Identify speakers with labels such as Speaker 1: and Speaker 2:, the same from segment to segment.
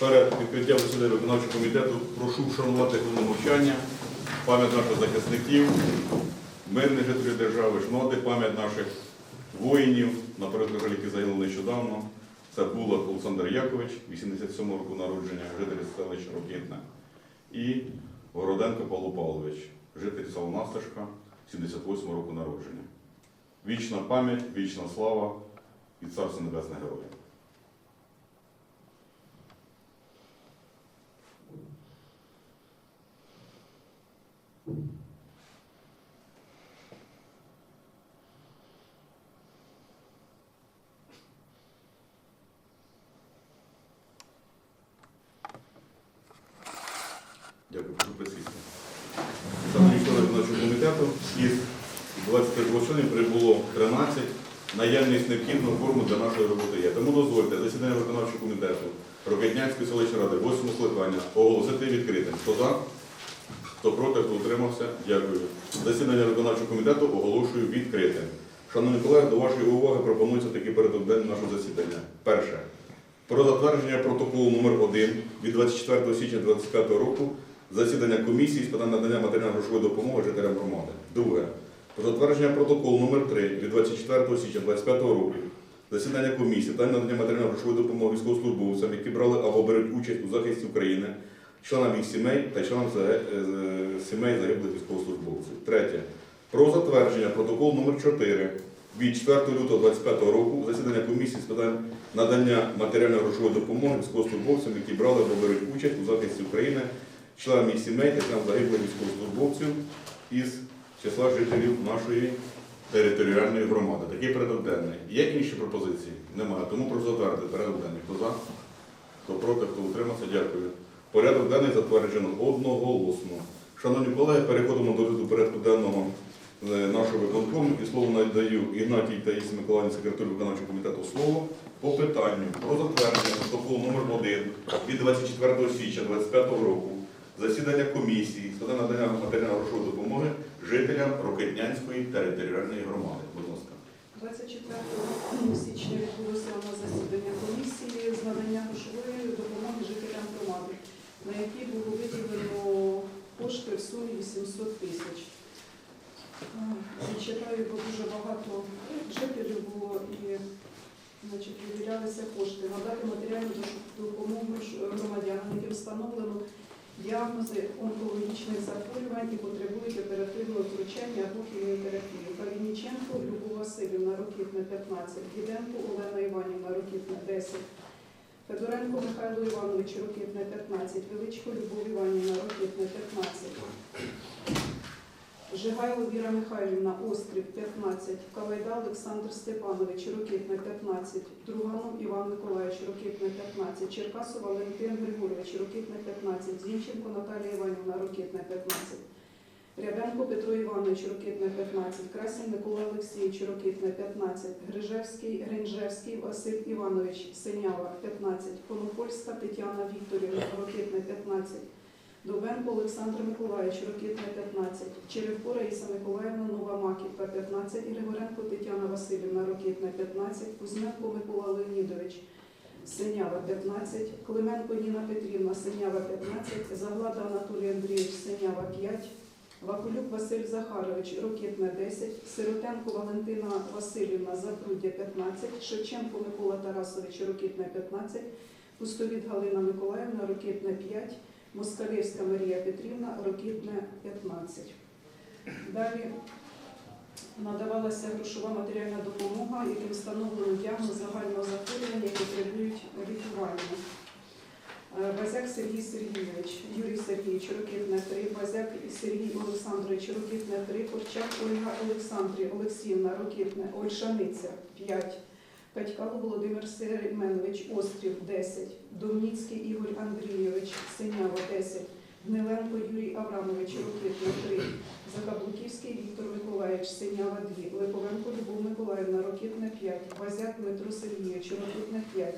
Speaker 1: Перед відкриттям засідання виконавчого комітету прошу вшанувати хвилину мовчання, пам'ять наших захисників, мирних жителів держави, шноти, пам'ять наших воїнів, на передках, які загинули нещодавно. Це Булат Олександр Якович, 87 року народження, житель селища Рокітне. І Городенко Павло Павлович, житель села Насташка, 78 року народження. Вічна пам'ять, вічна слава і царство небесне героям. Дякую, прошу присісти. Саме члени виконавчого із 22 членів прибуло 13. Наявність необхідного форму для нашої роботи є. Тому дозвольте засідання виконавчого комітету Рокетнянської селищної ради 8 скликання оголосити відкритим. Хто за? Хто проти, хто утримався? Дякую. Засідання виконавчого комітету оголошую відкритим. Шановні колеги, до вашої уваги пропонується такий порядок денний нашого засідання. Перше. Про затвердження протоколу номер 1 від 24 січня 2025 року засідання комісії з питань надання матеріально-грошової допомоги жителям громади. Друге. Про затвердження протоколу номер 3 від 24 січня 2025 року засідання комісії питань надання матеріально-грошової допомоги військовослужбовцям, які брали або беруть участь у захисті України, членам їх сімей та членам е, сімей загиблих військовослужбовців. Третє. Про затвердження протоколу номер 4 від 4 лютого 2025 року засідання комісії з питань надання матеріально-грошової допомоги військовослужбовцям, які брали або беруть участь у захисті України, членам їх сімей та членам загиблих військовослужбовців із числа жителів нашої територіальної громади. Такий порядок. Є інші пропозиції? Немає. Тому прошу затвердити порядок. Хто за? Хто проти, хто утримався, дякую. Порядок денний затверджено одноголосно. Шановні колеги, переходимо до розгляду порядку денного е, нашого виконкому і слово надаю Ігнатій Таїсі Миколаївні, секретарю виконавчого комітету слово по питанню про затвердження протоколу номер 1 від 24 січня 2025 року засідання комісії питань надання матеріально-грошової допомоги жителям Рокетнянської територіальної громади. Будь ласка.
Speaker 2: 24 січня відбулося на засідання комісії з надання грошової допомоги жителям громади, на які було виділено кошти в сумі 800 тисяч. Зачитаю, бо дуже багато жителів було і значить, виділялися кошти. Надати матеріальну допомогу громадянам, яким встановлено діагнози онкологічних захворювань і потребують оперативного втручання або хіміотерапії. Калініченко Любов Васильівна, років на 15, Діденко Олена Іванівна, років на 10, Федоренко Михайло Іванович, років на 15, Величко Любов Іванівна, років на 15. Жигайло Віра Михайлівна, Острів 15, Калайда Олександр Степанович, років на 15, Друганов Іван Миколаївич, років на 15, Черкасов Валентин Григорович, років на 15, Зінченко Наталія Іванівна, років на 15, Рябенко Петро Іванович, років на 15, Красін Микола Олексійович, років на 15, Грижевський, Гринжевський Василь Іванович, Синява, 15, Конопольська Тетяна Вікторівна, років на 15, Довбенко Олександр Миколаївич, років на 15, Черевко Раїса Миколаївна, Нова Маківка, 15, Григоренко Тетяна Васильівна, років на 15, Кузьменко Микола Леонідович, Синява, 15, Клименко Ніна Петрівна, Синява, 15, Заглада Анатолій Андрійович, Синява, 5, Вакулюк Василь Захарович, років на 10, Сиротенко Валентина Васильівна, Запруддя, 15, Шевченко Микола Тарасович, років на 15, Пустовіт Галина Миколаївна, років на 5, Москалівська Марія Петрівна, років на 15. Далі надавалася грошова матеріальна допомога, яким встановлено діагноз загального захворювання, які потребують лікування. Е, Базяк Сергій Сергійович, Юрій Сергійович, років на 3, Базяк Сергій Олександрович, років на 3, Корчак Ольга Олександрі Олексіївна, років на Ольшаниця 5, Катькало Володимир Семенович, Острів 10, Домніцький Ігор Андрійович, Синява 10, Гниленко Юрій Аврамович, років на 3, Закаблуківський Віктор Миколаївич, Синява 2, Липовенко Любов Миколаївна, років на 5, Базяк Дмитро Сергійович, років на 5,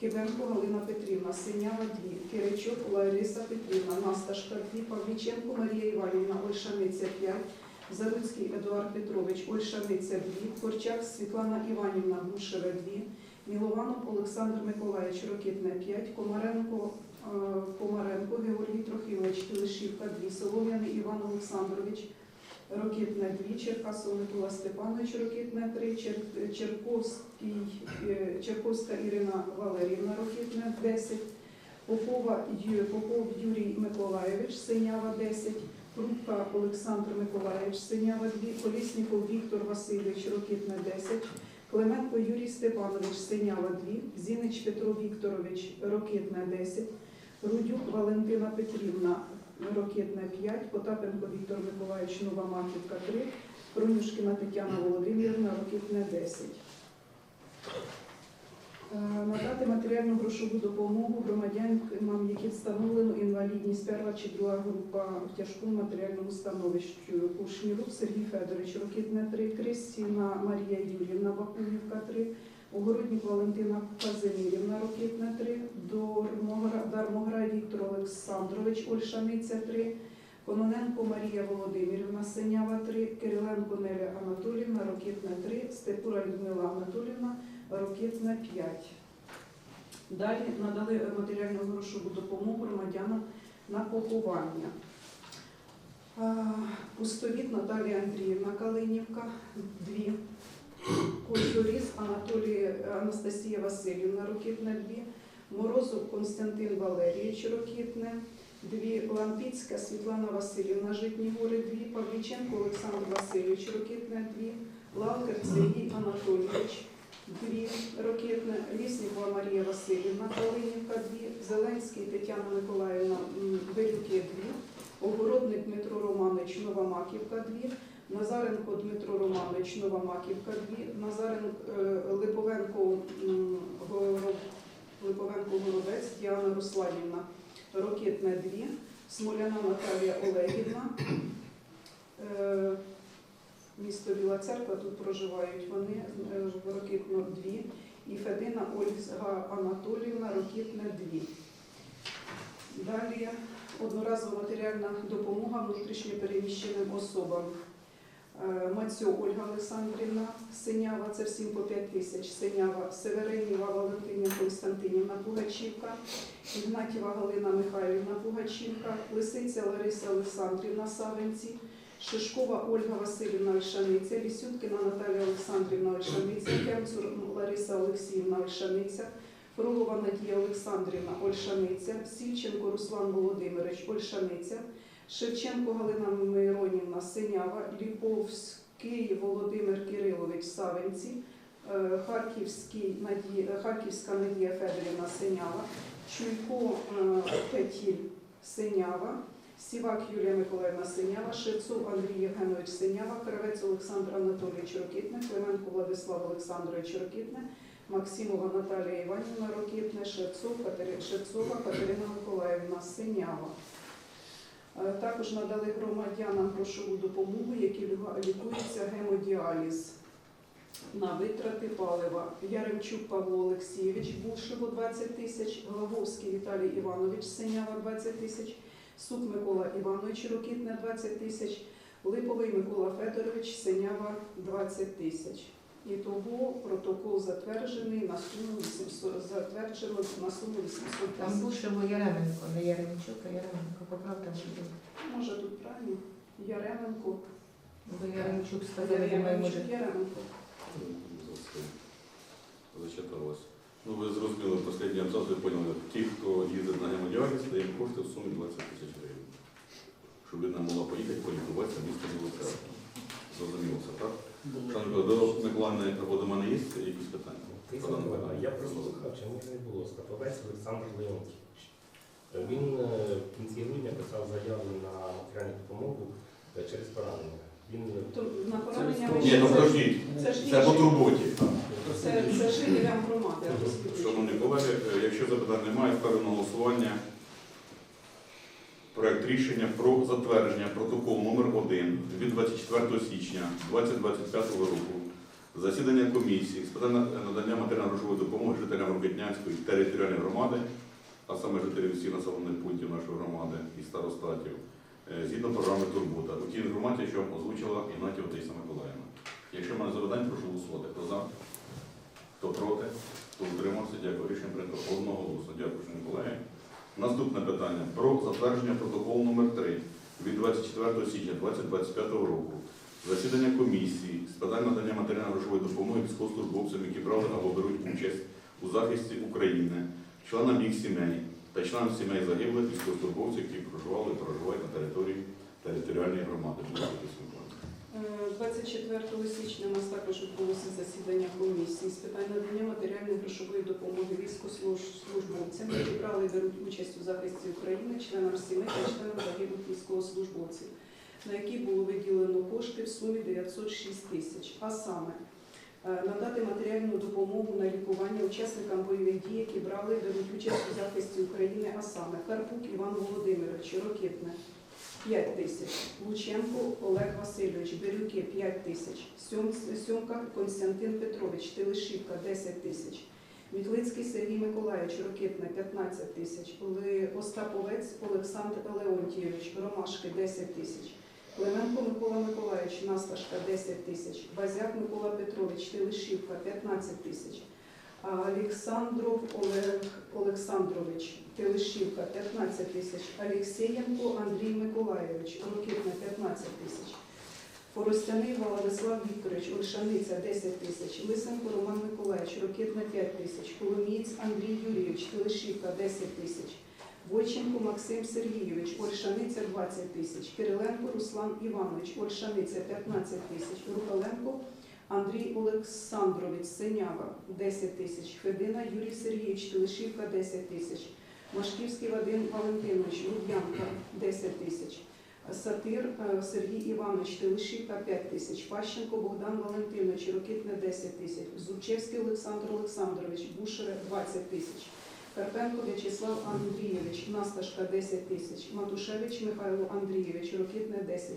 Speaker 2: Кибенко Галина Петрівна, Синява 2, Киричук Лариса Петрівна, Насташка 2, Павліченко Марія Іванівна, Ольшаниця 5, Заруцький Едуард Петрович, Ольшаниця 2, Корчак Світлана Іванівна, Бушева 2, Мілованов Олександр Миколаївич, Рокітне 5, Комаренко, е, Комаренко Георгій Трохимович, Телешівка 2, Солом'яний Іван Олександрович, Рокітне 2, Черкасов Микола Степанович, Рокітне 3, Чер- Черковський, е, Черковська Ірина Валерівна, Рокітне 10, Попова, Попов Юрій Миколаєвич, Синява 10, Крупка Олександр Миколаївич, Синява 2, Колісніков Віктор Васильович, Рокітне 10, Клименко Юрій Степанович, Синява 2, Зінич Петро Вікторович, Рокітне 10, Рудюк Валентина Петрівна, Рокітне 5, Потапенко Віктор Миколаївич, Нова Маківка 3, Пронюшкіна Тетяна Володимирівна, Рокітне 10. Е, Надати матеріальну грошову допомогу громадянам, які встановлено інвалідність перша чи друга група в тяжкому матеріальному становищі. Кушнірук Сергій Федорович, Рокітне 3, Крістіна Марія Юрівна, Бакунівка 3, Огородник Валентина Казимірівна, Рокітне 3, Дормогра- Дармограй Віктор Олександрович, Ольшаниця 3, Кононенко Марія Володимирівна, Синява 3, Кириленко Неля Анатолівна, Рокітне 3, Степура Людмила Анатолівна, Рокітне 5. Далі надали матеріальну грошову допомогу громадянам на поховання. Пустовіт Наталія Андріївна Калинівка, 2. Культуріст Анатолій Анастасія Васильівна, Рокітне 2. Морозов Константин Валерійович, Рокітне, 2. Лампіцька Світлана Васильівна, Житні Гори, 2. Павліченко Олександр Васильович, Рокітне 2. Лавкер Сергій Анатолійович, Дві ракетне Ліснікова Марія Васильівна, Калинівка, дві, Зеленський Тетяна Миколаївна, Бирюки, дві, Огородник Дмитро Романович, Нова Маківка, дві, Назаренко Дмитро Романович, Нова Маківка, дві, Назаренко е, Липовенко, Липовенко Діана Русланівна, Рокетне, дві, Смоляна Наталія Олегівна, е, місто Біла Церква, тут проживають вони, е, Рокітно 2, і Федина Ольга Анатоліївна, Рокітне 2. Далі одноразова матеріальна допомога внутрішньопереміщеним особам. Е, Мацьо Ольга Олександрівна, Синява, це всім по 5 тисяч, Синява, Северинєва Валентиня Константинівна Пугачівка, Ігнатєва Галина Михайлівна Пугачівка, Лисиця Лариса Олександрівна Савинці, Шишкова Ольга Васильівна Ольшаниця, Лісюткіна Наталія Олександрівна Ольшаниця, Кемцур Лариса Олексіївна Ольшаниця, Фролова Надія Олександрівна Ольшаниця, Сільченко Руслан Володимирович Ольшаниця, Шевченко Галина Миронівна Синява, Ліповський Володимир Кирилович Савинці, е, Харківська Надія Федорівна Синява, Чуйко е, Петіль Синява, Сівак Юлія Миколаївна Синява, Шевцов Андрій Євгенович Синява, Кравець Олександр Анатолійович Рокітне, Клименко Владислав Олександрович Рокітне, Максимова Наталія Іванівна Рокітне, Шевцов, Катери- Шевцова Катерина Миколаївна Синява. Е, Також надали громадянам грошову допомогу, які лікуються гемодіаліз на витрати палива. Яремчук Павло Олексійович, Бушево 20 тисяч, Главовський Віталій Іванович, Синява 20 тисяч, Сук Микола Іванович, Рокітне 20 тисяч, Липовий Микола Федорович, Синява 20 тисяч. І того протокол затверджений на суму 800, затверджено на суму 800 тисяч. Там.
Speaker 3: Бушево Яременко, не Яремчук, а Яременко. Поправте мені.
Speaker 2: Може тут правильно? Яременко.
Speaker 3: Бо Яремчук сказав,
Speaker 2: Яременчук. Яременко.
Speaker 1: Зачиталось. Ну, ви зрозуміли останній абзац, ви поняли, ті, хто їздить на гемодіаліз, даємо кошти в сумі 20 тисяч гривень. Щоб людина могла поїхати, полікуватися місто Білоцерква. Зрозуміло це, так? Шановні до Миколаївни або до мене є якісь питання?
Speaker 4: Я просто слухав, чи не було Скаповець Олександр Леонтійович. Він е, в кінці грудня писав заяву на матеріальну допомогу е, через поранення. Він е,
Speaker 2: на поранення
Speaker 4: Ні,
Speaker 1: ну подождіть,
Speaker 2: Це
Speaker 1: по турботі.
Speaker 2: Це, це жителям громади.
Speaker 1: Шановні колеги, е, якщо запитань немає, ставлю на голосування проект рішення про затвердження протоколу номер 1 від 24 січня 2025 року. Засідання комісії з питань надання матеріально-грошової допомоги жителям Рокетнянської територіальної громади, а саме жителів всіх населених пунктів нашої громади і старостатів, е, згідно програми Турбота. У тій інформації, що озвучила Ігнатіва Таїса Миколаївна. Якщо в мене запитань, прошу голосувати. Хто за? Хто проти? Хто утримався? Дякую. Рішення прийнято одноголосно. Дякую, шановні колеги. Наступне питання про затвердження протоколу номер 3 від 24 січня 2025 року. Засідання комісії з питань надання матеріально-грошової допомоги військовослужбовцям, які брали або беруть участь у захисті України, членам їх сімей та членам сімей загиблих військовослужбовців, які проживали і проживають на території територіальної громади.
Speaker 2: 24 січня у нас також відбулося засідання комісії з питань надання матеріальної грошової допомоги військовослужбовцям, які брали і беруть участь у захисті України, членам сімей та членам загиблих військовослужбовців, на які було виділено кошти в сумі 906 тисяч. А саме е, надати матеріальну допомогу на лікування учасникам бойових дій, які брали і беруть участь у захисті України, а саме Карпук Іван Володимирович, Рокитне 5 тисяч, Лученко Олег Васильович, Бирюки 5 тисяч, Сьомка Константин Петрович, Телешівка 10 тисяч, Вітлицький Сергій Миколаївич, Рокитне 15 тисяч, Остаповець Олександр Леонтійович, Ромашки 10 тисяч, Клименко Микола Миколаївич, Насташка 10 тисяч, Базяк Микола Петрович, Телешівка 15 тисяч, Олександров Олег Олександрович, Телешівка 15 тисяч, Алексєєнко Андрій Миколайович, Рокитна 15 тисяч, Форостяний Владислав Вікторович, Ольшаниця 10 тисяч, Лисенко Роман Миколаївич, Рокитна 5 тисяч, Коломієць Андрій Юрійович, Телешівка 10 тисяч, Войченко Максим Сергійович, Ольшаниця 20 тисяч, Кириленко Руслан Іванович, Ольшаниця 15 тисяч, Рухаленко Андрій Олександрович, Синява 10 тисяч, Федина Юрій Сергійович, Телешівка 10 тисяч, Машківський Вадим Валентинович, Луб'янка 10 тисяч, Сатир е, Сергій Іванович, Телешівка 5 тисяч, Пащенко Богдан Валентинович, Рокитне 10 тисяч, Зубчевський Олександр Олександрович, Бушере 20 тисяч. Карпенко В'ячеслав Андрійович, Насташка 10 тисяч, Матушевич Михайло Андрійович, Рокитне 10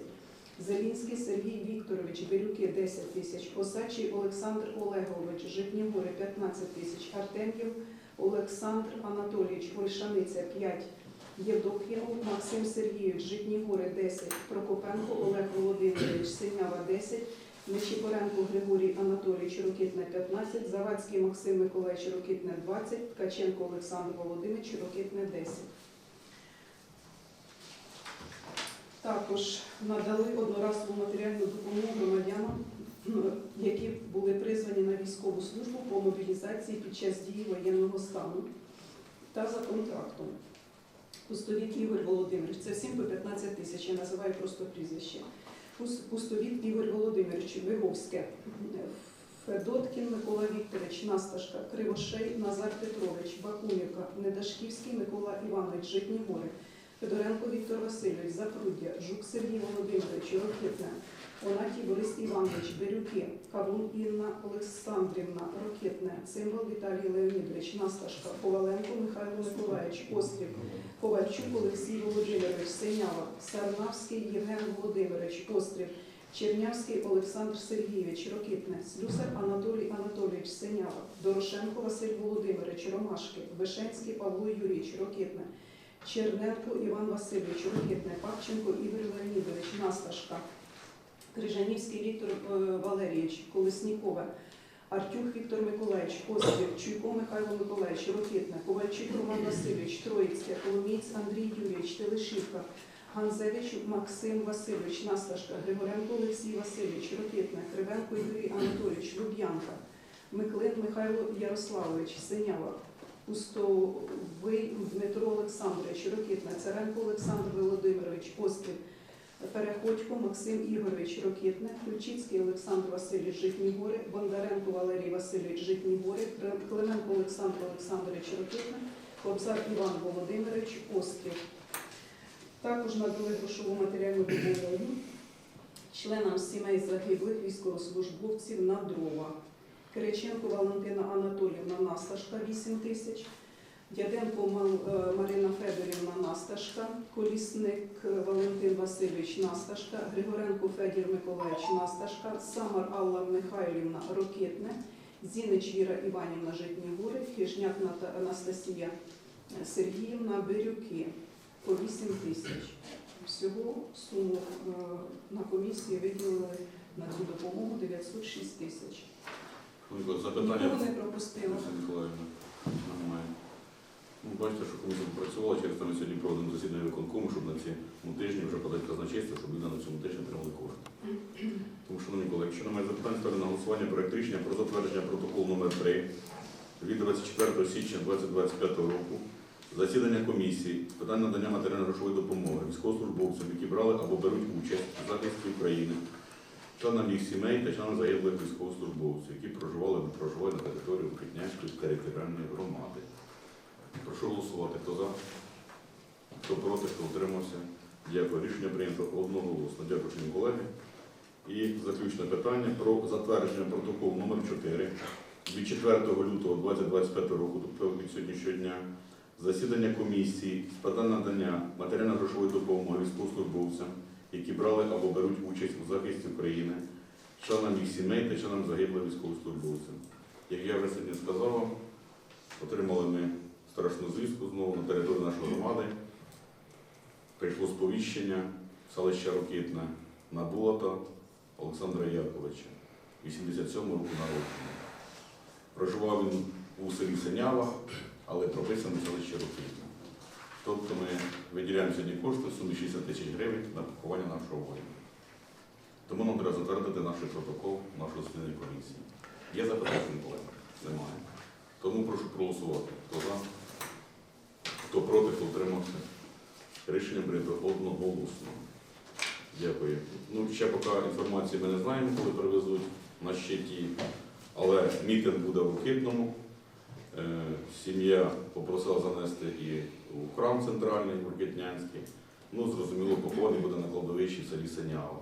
Speaker 2: Залінський Сергій Вікторович, Бирюки 10 тисяч, Осачий Олександр Олегович, Житнігори 15 тисяч, Артем'єв Олександр Анатолійович, Ольшаниця 5, Євдокімов Максим Сергійович, Житнігори 10, Прокопенко Олег Володимирович, Синява 10, Нечіпоренко Григорій Анатолійович, Рокитне 15, Завадський Максим Миколаївич, Рокитне 20, Ткаченко Олександр Володимирович, Рокитне 10. Також надали одноразову матеріальну допомогу громадянам, які були призвані на військову службу по мобілізації під час дії воєнного стану та за контрактом. Пустовіт Ігор Володимирович, це всім по 15 тисяч, я називаю просто прізвище. Пус- Пустовіт Ігор Володимирович, Виговське, Федоткін Микола Вікторович, Насташка, Кривошей Назар Петрович, Бакунівка, Недашківський Микола Іванович, Житні гори, Федоренко Віктор Васильович, Запруддя, Жук Сергій Володимирович, Рокитне, Онатій Борис Іванович, Бирюки, Кавун Інна Олександрівна, Рокитне, Цимбал Віталій Леонідович, Насташка, Коваленко Михайло Миколаївич, Острів, Ковальчук Олексій Володимирович, Синява, Сарнавський Євген Володимирович, Острів, Чернявський Олександр Сергійович, Рокитне, Слюсар Анатолій Анатолійович, Синява, Дорошенко Василь Володимирович, Ромашки, Вишенський Павло Юрійович, Рокитне, Черненко Іван Васильович, Рокитне, Павченко Ігор Леонідович, Насташка, Крижанівський Віктор е, Валерійович, Колеснікове, Артюх Віктор Миколаївич, Острів, Чуйко Михайло Миколаївич, Рокитне, Ковальчук Роман Васильович, Троїцьке, Коломієць Андрій Юрійович, Телешівка, Ганзевич Максим Васильович, Насташка, Григоренко Олексій Васильович, Рокитне, Кривенко Юрій Анатолійович, Луб'янка, Миклин Михайло Ярославович, Синява, Пустовий Дмитро Олександрович, Рокитне, Царенко Олександр Володимирович, Острів, Переходько Максим Ігорович Рокитне, Ключицький Олександр Васильович Житні Гори, Бондаренко Валерій Васильович Житні Гори, Клименко Олександр Олександрович Рокитне, Кобзар Іван Володимирович Острів. Також надали грошову матеріальну допомогу членам сімей загиблих військовослужбовців на дрова. Кириченко Валентина Анатоліївна Насташка 8 тисяч, Дяденко е, Марина Федорівна Насташка, Колісник е, Валентин Васильович Насташка, Григоренко Федір Миколаївич Насташка, Самар Алла Михайлівна Рокитне, Зінич Віра Іванівна Житні Гори, Хижняк Анастасія Сергіївна Бирюки по 8 тисяч. Всього суму е, на комісії виділили на цю допомогу 906 тисяч.
Speaker 1: Ну, Запитання?
Speaker 2: Нікого не пропустила.
Speaker 1: Лариса Миколаївна, немає. Ну, бачите, що комісія попрацювала, через те ми сьогодні проводимо засідання виконкому, щоб на цьому тижні вже подати казначейство, щоб люди на цьому тижні отримали кошти. Тому, шановні колеги, якщо немає запитань, ставлю на голосування проект рішення про затвердження протоколу номер 3 від 24 січня 2025 року. Засідання комісії з питань надання матеріально-грошової допомоги військовослужбовцям, які брали або беруть участь у захисті України, членам їх сімей та членам загиблих військовослужбовців, які проживали або проживають на території Укрітнянської територіальної громади. Прошу голосувати. Хто за? Хто проти, хто утримався? Дякую. Рішення прийнято одноголосно. Дякую, шановні колеги. І заключне питання про затвердження протоколу номер 4 від 4 лютого 2025 року, тобто від сьогоднішнього дня, засідання комісії з питань надання матеріально-грошової допомоги військовослужбовцям, які брали або беруть участь у захисті України, членам їх сімей та членам загиблих військовослужбовців. Як я вже сьогодні сказав, вам, отримали ми страшну звістку знову на території нашої громади. Прийшло сповіщення селища Рокитне на Булата Олександра Яковича, 87 року народження. Проживав він у селі Синява, але прописаний в селищі Рокитне. Тобто ми виділяємо сьогодні кошти в сумі 60 тисяч гривень на поховання нашого воїна. Тому нам треба затвердити наш протокол нашої спільної комісії. Є запитання, колеги? Немає. Тому прошу проголосувати. Хто за? Хто проти, хто утримався? Рішення прийнято одноголосно. Дякую. Ну, ще поки інформації ми не знаємо, коли привезуть на щиті, але мітинг буде в Рухитному. Е, Сім'я попросила занести і у храм центральний, Буркетнянський. Ну, зрозуміло, похований буде на кладовищі в селі Синява.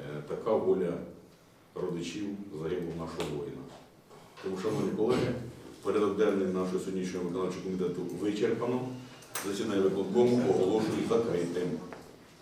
Speaker 1: Е, Така воля родичів загиблого нашого воїна. Тому, шановні колеги, порядок денний нашого сьогоднішнього виконавчого комітету вичерпано. Засідання виконкому оголошую закритим.